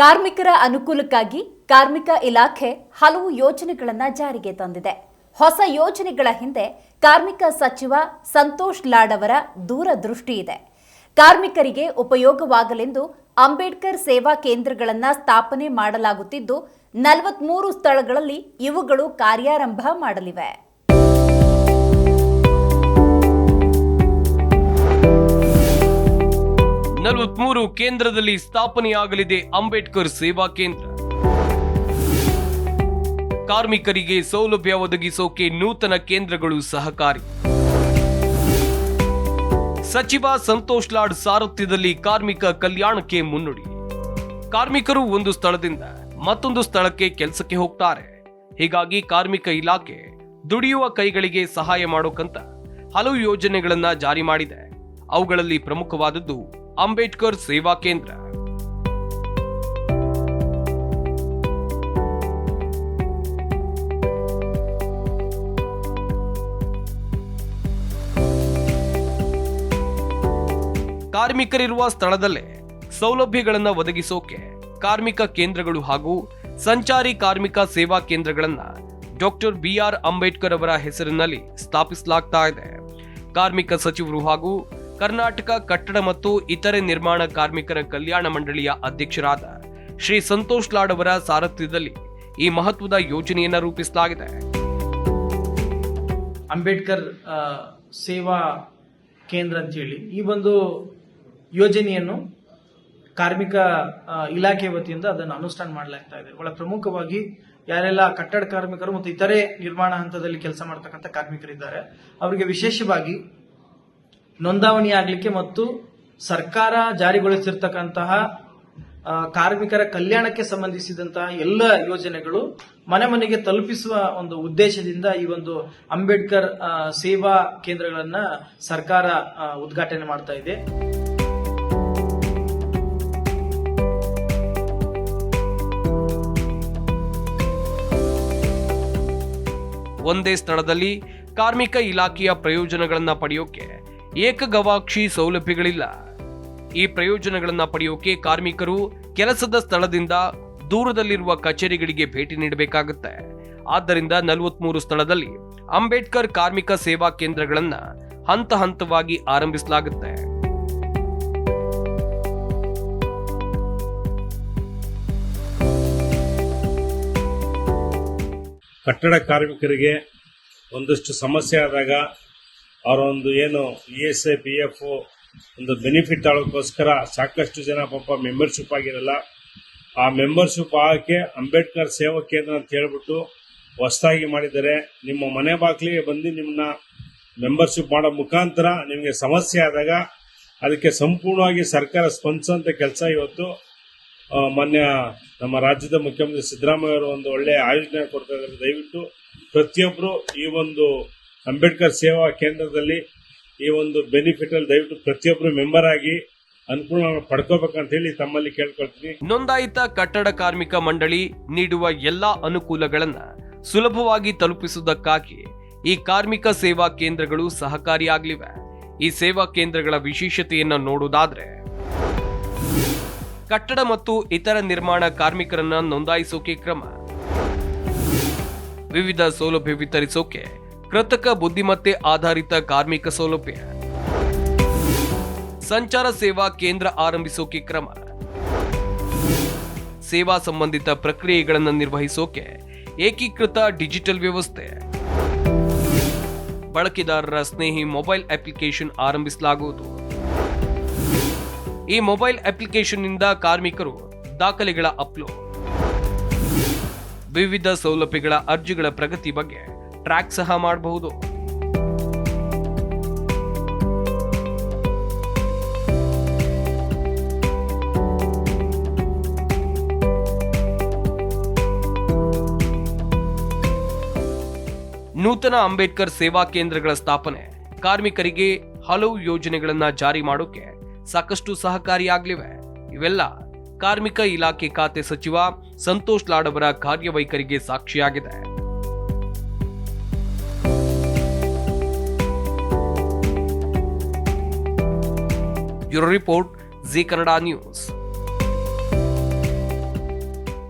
ಕಾರ್ಮಿಕರ ಅನುಕೂಲಕ್ಕಾಗಿ ಕಾರ್ಮಿಕ ಇಲಾಖೆ ಹಲವು ಯೋಜನೆಗಳನ್ನು ಜಾರಿಗೆ ತಂದಿದೆ. ಹೊಸ ಯೋಜನೆಗಳ ಹಿಂದೆ ಕಾರ್ಮಿಕ ಸಚಿವ ಸಂತೋಷ್ ಲಾಡ್ ಅವರ ದೂರದೃಷ್ಟಿ ಇದೆ. ಕಾರ್ಮಿಕರಿಗೆ ಉಪಯೋಗವಾಗಲೆಂದು ಅಂಬೇಡ್ಕರ್ ಸೇವಾ ಕೇಂದ್ರಗಳನ್ನು ಸ್ಥಾಪನೆ ಮಾಡಲಾಗುತ್ತಿದ್ದು, ನಲವತ್ಮೂರು ಸ್ಥಳಗಳಲ್ಲಿ ಇವುಗಳು ಕಾರ್ಯಾರಂಭ ಮಾಡಲಿವೆ. ನಲವತ್ಮೂರು ಕೇಂದ್ರದಲ್ಲಿ ಸ್ಥಾಪನೆಯಾಗಲಿದೆ ಅಂಬೇಡ್ಕರ್ ಸೇವಾ ಕೇಂದ್ರ. ಕಾರ್ಮಿಕರಿಗೆ ಸೌಲಭ್ಯ ಒದಗಿಸೋಕೆ ನೂತನ ಕೇಂದ್ರಗಳು ಸಹಕಾರಿ. ಸಚಿವ ಸಂತೋಷ್ ಲಾಡ್ ಸಾರಥ್ಯದಲ್ಲಿ ಕಾರ್ಮಿಕ ಕಲ್ಯಾಣಕ್ಕೆ ಮುನ್ನುಡಿ. ಕಾರ್ಮಿಕರು ಒಂದು ಸ್ಥಳದಿಂದ ಮತ್ತೊಂದು ಸ್ಥಳಕ್ಕೆ ಕೆಲಸಕ್ಕೆ ಹೋಗ್ತಾರೆ. ಹೀಗಾಗಿ ಕಾರ್ಮಿಕ ಇಲಾಖೆ ದುಡಿಯುವ ಕೈಗಳಿಗೆ ಸಹಾಯ ಮಾಡೋಕಂತ ಹಲವು ಯೋಜನೆಗಳನ್ನ ಜಾರಿ ಮಾಡಿದೆ. ಅವುಗಳಲ್ಲಿ ಪ್ರಮುಖವಾದದ್ದು ಅಂಬೇಡ್ಕರ್ ಸೇವಾ ಕೇಂದ್ರ. ಕಾರ್ಮಿಕರಿರುವ ಸ್ಥಳದಲ್ಲೇ ಸೌಲಭ್ಯಗಳನ್ನು ಒದಗಿಸೋಕೆ ಕಾರ್ಮಿಕ ಕೇಂದ್ರಗಳು ಹಾಗೂ ಸಂಚಾರಿ ಕಾರ್ಮಿಕ ಸೇವಾ ಕೇಂದ್ರಗಳನ್ನ ಡಾಕ್ಟರ್ ಬಿಆರ್ ಅಂಬೇಡ್ಕರ್ ಅವರ ಹೆಸರಿನಲ್ಲಿ ಸ್ಥಾಪಿಸಲಾಗ್ತಾ ಇದೆ. ಕಾರ್ಮಿಕ ಸಚಿವರು ಹಾಗೂ ಕರ್ನಾಟಕ ಕಟ್ಟಡ ಮತ್ತು ಇತರೆ ನಿರ್ಮಾಣ ಕಾರ್ಮಿಕರ ಕಲ್ಯಾಣ ಮಂಡಳಿಯ ಅಧ್ಯಕ್ಷರಾದ ಶ್ರೀ ಸಂತೋಷ್ ಲಾಡ್ ಅವರ ಸಾರಥ್ಯದಲ್ಲಿ ಈ ಮಹತ್ವದ ಯೋಜನೆಯನ್ನು ರೂಪಿಸಲಾಗಿದೆ. ಅಂಬೇಡ್ಕರ್ ಸೇವಾ ಕೇಂದ್ರ ಅಂತೇಳಿ ಈ ಒಂದು ಯೋಜನೆಯನ್ನು ಕಾರ್ಮಿಕ ಇಲಾಖೆ ವತಿಯಿಂದ ಅದನ್ನು ಅನುಷ್ಠಾನ ಮಾಡಲಾಗ್ತಾ ಇದೆ. ಒಳ ಪ್ರಮುಖವಾಗಿ ಯಾರೆಲ್ಲ ಕಟ್ಟಡ ಕಾರ್ಮಿಕರು ಮತ್ತು ಇತರೆ ನಿರ್ಮಾಣ ಹಂತದಲ್ಲಿ ಕೆಲಸ ಮಾಡ್ತಕ್ಕಂಥ ಕಾರ್ಮಿಕರಿದ್ದಾರೆ, ಅವರಿಗೆ ವಿಶೇಷವಾಗಿ ನೋಂದಾವಣಿ ಆಗಲಿಕ್ಕೆ ಮತ್ತು ಸರ್ಕಾರ ಜಾರಿಗೊಳಿಸಿರ್ತಕ್ಕಂತಹ ಕಾರ್ಮಿಕರ ಕಲ್ಯಾಣಕ್ಕೆ ಸಂಬಂಧಿಸಿದಂತಹ ಎಲ್ಲ ಯೋಜನೆಗಳು ಮನೆ ಮನೆಗೆ ತಲುಪಿಸುವ ಒಂದು ಉದ್ದೇಶದಿಂದ ಈ ಒಂದು ಅಂಬೇಡ್ಕರ್ ಸೇವಾ ಕೇಂದ್ರಗಳನ್ನ ಸರ್ಕಾರ ಉದ್ಘಾಟನೆ ಮಾಡ್ತಾ ಇದೆ. ಒಂದೇ ಸ್ಥಳದಲ್ಲಿ ಕಾರ್ಮಿಕ ಇಲಾಖೆಯ ಪ್ರಯೋಜನಗಳನ್ನು ಪಡೆಯೋಕೆ ಏಕಗವಾಕ್ಷಿ ಸೌಲಭ್ಯಗಳಿಲ್ಲ. ಈ ಪ್ರಯೋಜನಗಳನ್ನು ಪಡೆಯೋಕೆ ಕಾರ್ಮಿಕರು ಕೆಲಸದ ಸ್ಥಳದಿಂದ ದೂರದಲ್ಲಿರುವ ಕಚೇರಿಗಳಿಗೆ ಭೇಟಿ ನೀಡಬೇಕಾಗುತ್ತೆ. ಆದ್ದರಿಂದ ನಲವತ್ಮೂರು ಸ್ಥಳದಲ್ಲಿ ಅಂಬೇಡ್ಕರ್ ಕಾರ್ಮಿಕ ಸೇವಾ ಕೇಂದ್ರಗಳನ್ನು ಹಂತ ಹಂತವಾಗಿ ಆರಂಭಿಸಲಾಗುತ್ತೆ. ಕಟ್ಟಡ ಕಾರ್ಮಿಕರಿಗೆ ಒಂದಷ್ಟು ಸಮಸ್ಯೆ ಆದಾಗ ಅವರ ಒಂದು ಏನು E S I, P F ಒಂದು ಬೆನಿಫಿಟ್ ಆಗೋಕ್ಕೋಸ್ಕರ ಸಾಕಷ್ಟು ಜನ ಪಾಪ ಮೆಂಬರ್ಶಿಪ್ ಆಗಿರಲ್ಲ. ಆ ಮೆಂಬರ್ಶಿಪ್ ಆಗಕ್ಕೆ ಅಂಬೇಡ್ಕರ್ ಸೇವಾ ಕೇಂದ್ರ ಅಂತ ಹೇಳ್ಬಿಟ್ಟು ಹೊಸದಾಗಿ ಮಾಡಿದ್ದಾರೆ. ನಿಮ್ಮ ಮನೆ ಬಾಗಿಲಿಗೆ ಬಂದು ನಿಮ್ಮನ್ನ ಮೆಂಬರ್ಶಿಪ್ ಮಾಡೋ ಮುಖಾಂತರ ನಿಮಗೆ ಸಮಸ್ಯೆ ಆದಾಗ ಅದಕ್ಕೆ ಸಂಪೂರ್ಣವಾಗಿ ಸರ್ಕಾರ ಸ್ಪಂದಿಸುವಂಥ ಕೆಲಸ ಇವತ್ತು ಮಾನ್ಯ ನಮ್ಮ ರಾಜ್ಯದ ಮುಖ್ಯಮಂತ್ರಿ ಸಿದ್ದರಾಮಯ್ಯ ಅವರು ಒಂದು ಒಳ್ಳೆ ಆಯೋಜನೆ ಕೊಡ್ತಾ ಇದ್ದಾರೆ. ದಯವಿಟ್ಟು ಪ್ರತಿಯೊಬ್ಬರು ಈ ಒಂದು ಅಂಬೇಡ್ಕರ್ ಸೇವಾ ಕೇಂದ್ರದಲ್ಲಿ ಈ ಒಂದು ಬೆನಿಫಿಟ್ ಅಲ್ಲಿ ದಯವಿಟ್ಟು ಪ್ರತಿಯೊಬ್ಬರು ಮೆಂಬರ್ ಆಗಿ ಅನುಕೂಲ ಪಡ್ಕೋಬೇಕಂತ ಹೇಳಿ ತಮ್ಮಲ್ಲಿ ಕೇಳ್ಕೊಳ್ತೀನಿ. ನೋಂದಾಯಿತ ಕಟ್ಟಡ ಕಾರ್ಮಿಕ ಮಂಡಳಿ ನೀಡುವ ಎಲ್ಲಾ ಅನುಕೂಲಗಳನ್ನ ಸುಲಭವಾಗಿ ತಲುಪಿಸುವುದಕ್ಕಾಗಿ ಈ ಕಾರ್ಮಿಕ ಸೇವಾ ಕೇಂದ್ರಗಳು ಸಹಕಾರಿಯಾಗಲಿವೆ ಈ ಸೇವಾ ಕೇಂದ್ರಗಳ ವಿಶೇಷತೆಯನ್ನ ನೋಡುವುದಾದ್ರೆ, ಕಟ್ಟಡ ಮತ್ತು ಇತರ ನಿರ್ಮಾಣ ಕಾರ್ಮಿಕರನ್ನ ನೋಂದಾಯಿಸೋಕೆ ಕ್ರಮ, ವಿವಿಧ ಸೌಲಭ್ಯ ವಿತರಿಸೋಕೆ ಕೃತಕ ಬುದ್ಧಿಮತ್ತೆ ಆಧಾರಿತ ಕಾರ್ಮಿಕ ಸೌಲಭ್ಯ. ಸಂಚಾರ ಸೇವಾ ಕೇಂದ್ರ ಆರಂಭಿಸೋಕೆ ಕ್ರಮ. ಸೇವಾ ಸಂಬಂಧಿತ ಪ್ರಕ್ರಿಯೆಗಳನ್ನು ನಿರ್ವಹಿಸೋಕೆ ಏಕೀಕೃತ ಡಿಜಿಟಲ್ ವ್ಯವಸ್ಥೆ. ಬಳಕೆದಾರರ ಸ್ನೇಹಿ ಮೊಬೈಲ್ ಅಪ್ಲಿಕೇಶನ್ ಆರಂಭಿಸಲಾಗುವುದು. ಈ ಮೊಬೈಲ್ ಅಪ್ಲಿಕೇಶನ್ನಿಂದ ಕಾರ್ಮಿಕರು ದಾಖಲೆಗಳ ಅಪ್ಲೋಡ್ ವಿವಿಧ ಸೌಲಭ್ಯಗಳ ಅರ್ಜಿಗಳ ಪ್ರಗತಿ ಬಗ್ಗೆ ಟ್ರ್ಯಾಕ್ ಸಹ ಮಾಡಬಹುದು. ನೂತನ ಅಂಬೇಡ್ಕರ್ ಸೇವಾ ಕೇಂದ್ರಗಳ ಸ್ಥಾಪನೆ. ಕಾರ್ಮಿಕರಿಗೆ ಹಲವು ಯೋಜನೆಗಳನ್ನ ಜಾರಿ ಮಾಡೋಕೆ ಸಾಕಷ್ಟು ಸಹಕಾರಿಯಾಗಲಿವೆ. ಇವೆಲ್ಲ ಕಾರ್ಮಿಕ ಇಲಾಖೆ ಖಾತೆ ಸಚಿವ ಸಂತೋಷ್ ಲಾಡ್ ಅವರ ಕಾರ್ಯವೈಖರಿಗೆ ಸಾಕ್ಷಿಯಾಗಿದೆ. bureau report Zee Kannada news